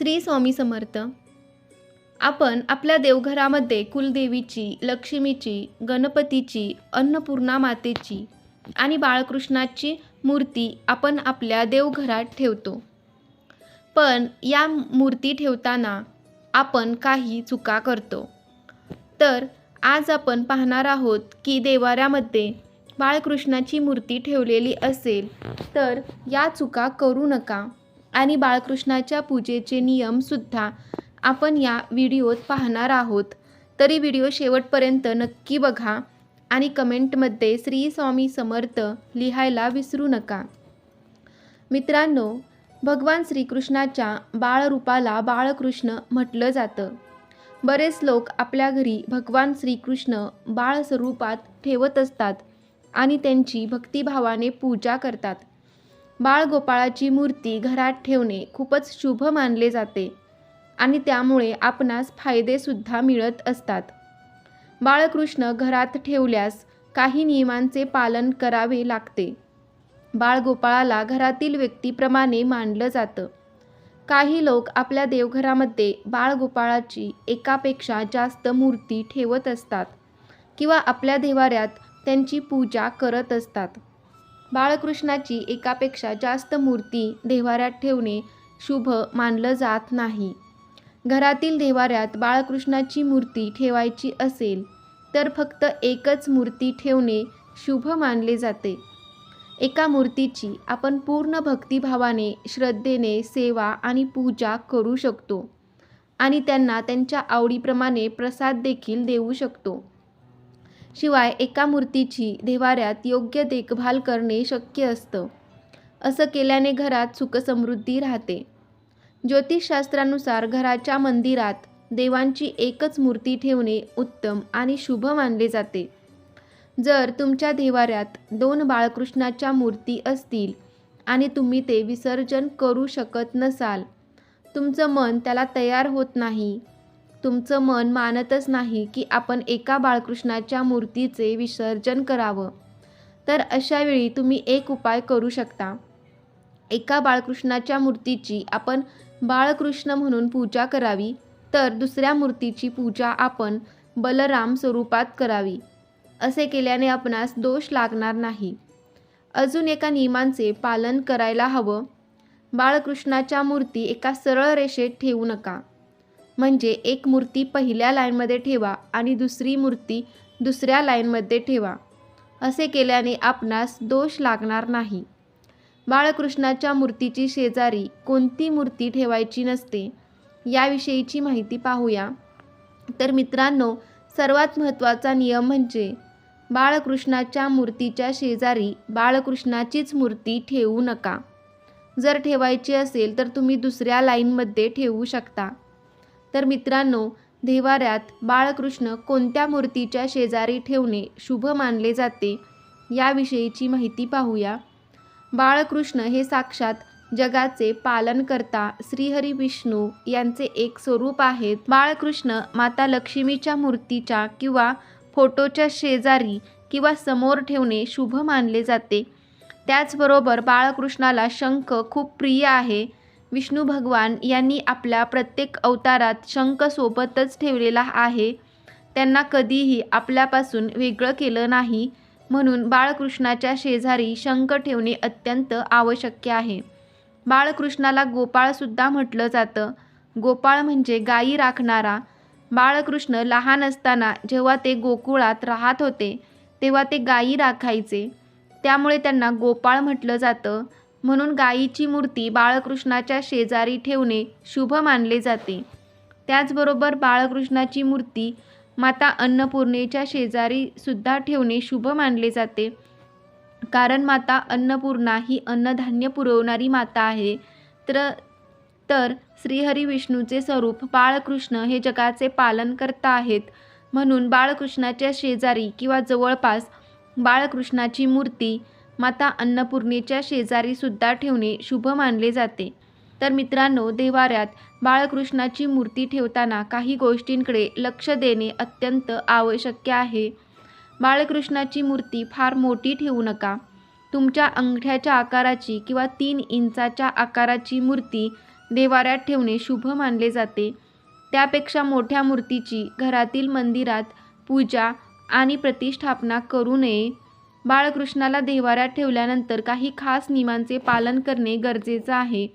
श्री स्वामी समर्थ. आपण आपल्या देवघरामध्ये कुलदेवीची लक्ष्मीची गणपतीची अन्नपूर्णा मातेची आणि बाळकृष्णाची मूर्ती आपण आपल्या देवघरात ठेवतो. पण या मूर्ती ठेवताना आपण काही चुका करतो. तर आज आपण पाहणार आहोत की देवाऱ्यामध्ये बाळकृष्णाची मूर्ती ठेवलेली असेल तर या चुका करू नका. आणि बाळकृष्णाच्या पूजेचे नियमसुद्धा आपण या व्हिडिओत पाहणार आहोत. तरी व्हिडिओ शेवटपर्यंत नक्की बघा आणि कमेंटमध्ये श्री स्वामी समर्थ लिहायला विसरू नका. मित्रांनो भगवान श्रीकृष्णाच्या बाळरूपाला बाळकृष्ण म्हटलं जातं. बरेच लोक आपल्या घरी भगवान श्रीकृष्ण बाळ स्वरूपात ठेवत असतात आणि त्यांची भक्तिभावाने पूजा करतात. बाळगोपाळाची मूर्ती घरात ठेवणे खूपच शुभ मानले जाते. आणि त्यामुळे आपणास फायदेसुद्धा मिळत असतात. बाळकृष्ण घरात ठेवल्यास काही नियमांचे पालन करावे लागते. बाळगोपाळाला घरातील व्यक्तीप्रमाणे मानलं जातं. काही लोक आपल्या देवघरामध्ये बाळगोपाळाची एकापेक्षा जास्त मूर्ती ठेवत असतात. किंवा आपल्या देवाऱ्यात त्यांची पूजा करत असतात. बाळकृष्णाची एकापेक्षा जास्त मूर्ती देवाऱ्यात ठेवणे शुभ मानलं जात नाही. घरातील देवाऱ्यात बाळकृष्णाची मूर्ती ठेवायची असेल तर फक्त एकच मूर्ती ठेवणे शुभ मानले जाते. एका मूर्तीची आपण पूर्ण भक्तिभावाने श्रद्धेने सेवा आणि पूजा करू शकतो आणि त्यांना त्यांच्या आवडीप्रमाणे प्रसाद देखील देऊ शकतो. शिवाय एका मूर्तीची देवाऱ्यात योग्य देखभाल करणे शक्य असतं. असं केल्याने घरात सुखसमृद्धी राहते. ज्योतिषशास्त्रानुसार घराच्या मंदिरात देवांची एकच मूर्ती ठेवणे उत्तम आणि शुभ मानले जाते. जर तुमच्या देवाऱ्यात दोन बाळकृष्णाच्या मूर्ती असतील आणि तुम्ही ते विसर्जन करू शकत नसाल तुमचं मन त्याला तयार होत नाही तुमचं मन मानतच नाही की आपण एका बाळकृष्णाच्या मूर्तीचे विसर्जन करावं. तर अशावेळी तुम्ही एक उपाय करू शकता. एका बाळकृष्णाच्या मूर्तीची आपण बाळकृष्ण म्हणून पूजा करावी तर दुसऱ्या मूर्तीची पूजा आपण बलराम स्वरूपात करावी. असे केल्याने आपणास दोष लागणार नाही. अजून एका नियमांचे पालन करायला हवं. बाळकृष्णाच्या मूर्ती एका सरळ रेषेत ठेवू नका. म्हणजे एक मूर्ती पहिल्या लाईनमध्ये ठेवा आणि दुसरी मूर्ती दुसऱ्या लाईनमध्ये ठेवा. असे केल्याने आपणास दोष लागणार नाही. बाळकृष्णाच्या मूर्तीची शेजारी कोणती मूर्ती ठेवायची नसते याविषयीची माहिती पाहूया. तर मित्रांनो सर्वात महत्त्वाचा नियम म्हणजे बाळकृष्णाच्या मूर्तीच्या शेजारी बाळकृष्णाचीच मूर्ती ठेवू नका. जर ठेवायची असेल तर तुम्ही दुसऱ्या लाईनमध्ये ठेवू शकता. तर मित्रांनो देवाऱ्यात बाळकृष्ण कोणत्या मूर्तीच्या शेजारी ठेवणे शुभ मानले जाते याविषयीची माहिती पाहूया. बाळकृष्ण हे साक्षात जगाचे पालनकर्ता श्रीहरी विष्णू यांचे एक स्वरूप आहेत. बाळकृष्ण माता लक्ष्मीच्या मूर्तीच्या किंवा फोटोच्या शेजारी किंवा समोर ठेवणे शुभ मानले जाते. त्याचबरोबर बाळकृष्णाला शंख खूप प्रिय आहे. विष्णू भगवान यांनी आपल्या प्रत्येक अवतारात शंख सोबतच ठेवलेला आहे. त्यांना कधीही आपल्यापासून वेगळं केलं नाही म्हणून बाळकृष्णाच्या शेजारी शंख ठेवणे अत्यंत आवश्यक आहे. बाळकृष्णाला गोपाळसुद्धा म्हटलं जातं. गोपाळ म्हणजे गायी राखणारा. बाळकृष्ण लहान असताना जेव्हा ते गोकुळात राहत होते तेव्हा ते गायी राखायचे. त्यामुळे त्यांना गोपाळ म्हटलं जातं. म्हणून गायीची मूर्ती बाळकृष्णाच्या शेजारी ठेवणे शुभ मानले जाते. त्याचबरोबर बाळकृष्णाची मूर्ती माता अन्नपूर्णेच्या शेजारी सुद्धा ठेवणे शुभ मानले जाते. कारण माता अन्नपूर्णा ही अन्नधान्य पुरवणारी माता आहे. तर तर श्रीहरी विष्णूचे स्वरूप बाळकृष्ण हे जगाचे पालन करता आहेत. म्हणून बाळकृष्णाच्या शेजारी किंवा जवळपास बाळकृष्णाची मूर्ती माता अन्नपूर्णेच्या शेजारीसुद्धा ठेवणे शुभ मानले जाते. तर मित्रांनो देवाऱ्यात बाळकृष्णाची मूर्ती ठेवताना काही गोष्टींकडे लक्ष देणे अत्यंत आवश्यक आहे. बाळकृष्णाची मूर्ती फार मोठी ठेवू नका. तुमच्या अंगठ्याच्या आकाराची किंवा तीन इंचाच्या आकाराची मूर्ती देवाऱ्यात ठेवणे शुभ मानले जाते. त्यापेक्षा मोठ्या मूर्तीची घरातील मंदिरात पूजा आणि प्रतिष्ठापना करू नये. बाळकृष्णाला देवाऱ्यात ठेवल्यानंतर काही खास नियमांचे पालन करणे गरजेचं आहे.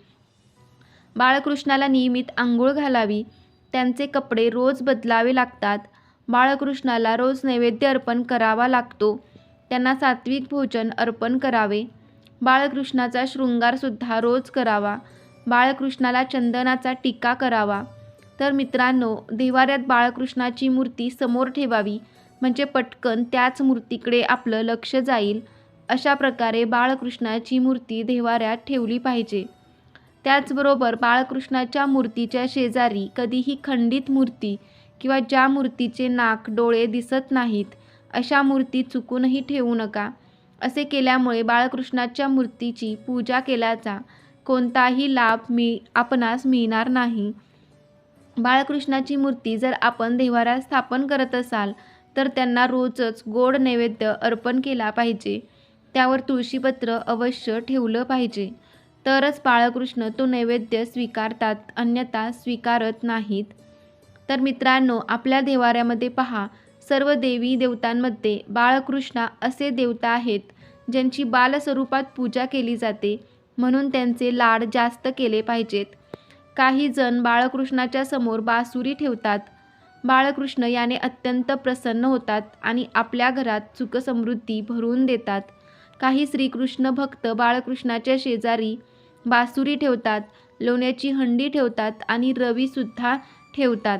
बाळकृष्णाला नियमित आंघोळ घालावी त्यांचे कपडे रोज बदलावे लागतात. बाळकृष्णाला रोज नैवेद्य अर्पण करावा लागतो. त्यांना सात्विक भोजन अर्पण करावे. बाळकृष्णाचा शृंगारसुद्धा रोज करावा. बाळकृष्णाला चंदनाचा टीका करावा. तर मित्रांनो देवाऱ्यात बाळकृष्णाची मूर्ती समोर ठेवावी. म्हणजे पटकन त्याच मूर्तीकडे आपलं लक्ष जाईल. अशा प्रकारे बाळकृष्णाची मूर्ती देवाऱ्यात ठेवली पाहिजे. त्याचबरोबर बाळकृष्णाच्या मूर्तीच्या शेजारी कधीही खंडित मूर्ती किंवा ज्या मूर्तीचे नाक डोळे दिसत नाहीत अशा मूर्ती चुकूनही ठेवू नका. असे केल्यामुळे बाळकृष्णाच्या मूर्तीची पूजा केल्याचा कोणताही लाभ मी आपणास मिळणार नाही. बाळकृष्णाची मूर्ती जर आपण देवाऱ्यात स्थापन करत असाल तर त्यांना रोजच गोड नैवेद्य अर्पण केला पाहिजे. त्यावर तुळशीपत्र अवश्य ठेवलं पाहिजे. तरच बाळकृष्ण तो नैवेद्य स्वीकारतात अन्यथा स्वीकारत नाहीत. तर मित्रांनो आपल्या देवाऱ्यामध्ये पहा सर्व देवी देवतांमध्ये बाळकृष्णा असे देवता आहेत ज्यांची बालस्वरूपात पूजा केली जाते म्हणून त्यांचे लाड जास्त केले पाहिजेत. काही जण बाळकृष्णाच्या समोर बासुरी ठेवतात बाळकृष्ण याने अत्यंत प्रसन्न होतात आणि आपल्या घरात सुखसमृद्धी भरून देतात. काही श्रीकृष्ण भक्त बाळकृष्णाच्या शेजारी बासुरी ठेवतात लोण्याची हंडी ठेवतात आणि रवीसुद्धा ठेवतात.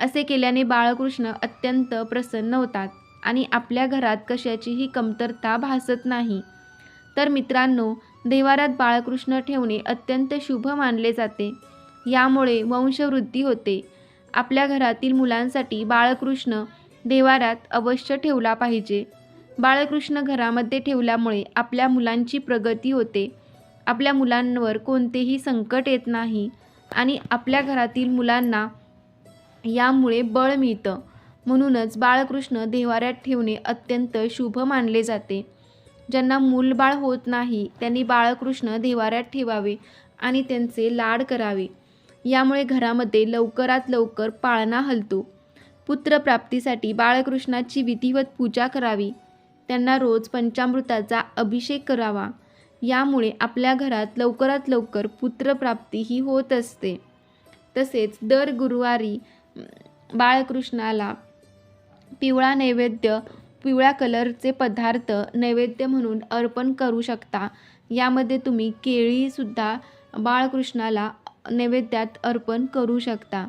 असे केल्याने बाळकृष्ण अत्यंत प्रसन्न होतात आणि आपल्या घरात कशाचीही कमतरता भासत नाही. तर मित्रांनो देवारात बाळकृष्ण ठेवणे अत्यंत शुभ मानले जाते. यामुळे वंशवृद्धी होते. आपल्या घरातील मुलांसाठी बाळकृष्ण देवारात अवश्य ठेवला पाहिजे. बाळकृष्ण घरामध्ये ठेवल्यामुळे आपल्या मुलांची प्रगती होते. आपल्या मुलांवर कोणतेही संकट येत नाही आणि आपल्या घरातील मुलांना यामुळे बळ मिळतं. म्हणूनच बाळकृष्ण देवाऱ्यात ठेवणे अत्यंत शुभ मानले जाते. ज्यांना मूलबाळ होत नाही त्यांनी बाळकृष्ण देवाऱ्यात ठेवावे आणि त्यांचे लाड करावे. यामुळे घरामध्ये लवकरात लवकर पाळणा हलतो. पुत्रप्राप्तीसाठी बाळकृष्णाची विधिवत पूजा करावी. त्यांना रोज पंचामृताचा अभिषेक करावा. यामुळे आपल्या घरात लवकरात लवकर पुत्रप्राप्ती ही होत असते. तसेच दर गुरुवारी बाळकृष्णाला पिवळा नैवेद्य पिवळ्या कलरचे पदार्थ नैवेद्य म्हणून अर्पण करू शकता. यामध्ये तुम्ही केळीसुद्धा बाळकृष्णाला नैवेद्यात अर्पण करू शकता.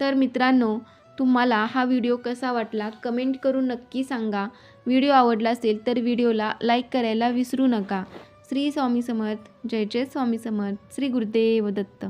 तर मित्रांनो तुम्हाला हा व्हिडिओ कसा वाटला कमेंट करून नक्की सांगा. व्हिडिओ आवडला असेल तर व्हिडिओला लाईक करायला विसरू नका. श्री स्वामी समर्थ. जय जय स्वामी समर्थ. श्री गुरुदेव दत्त.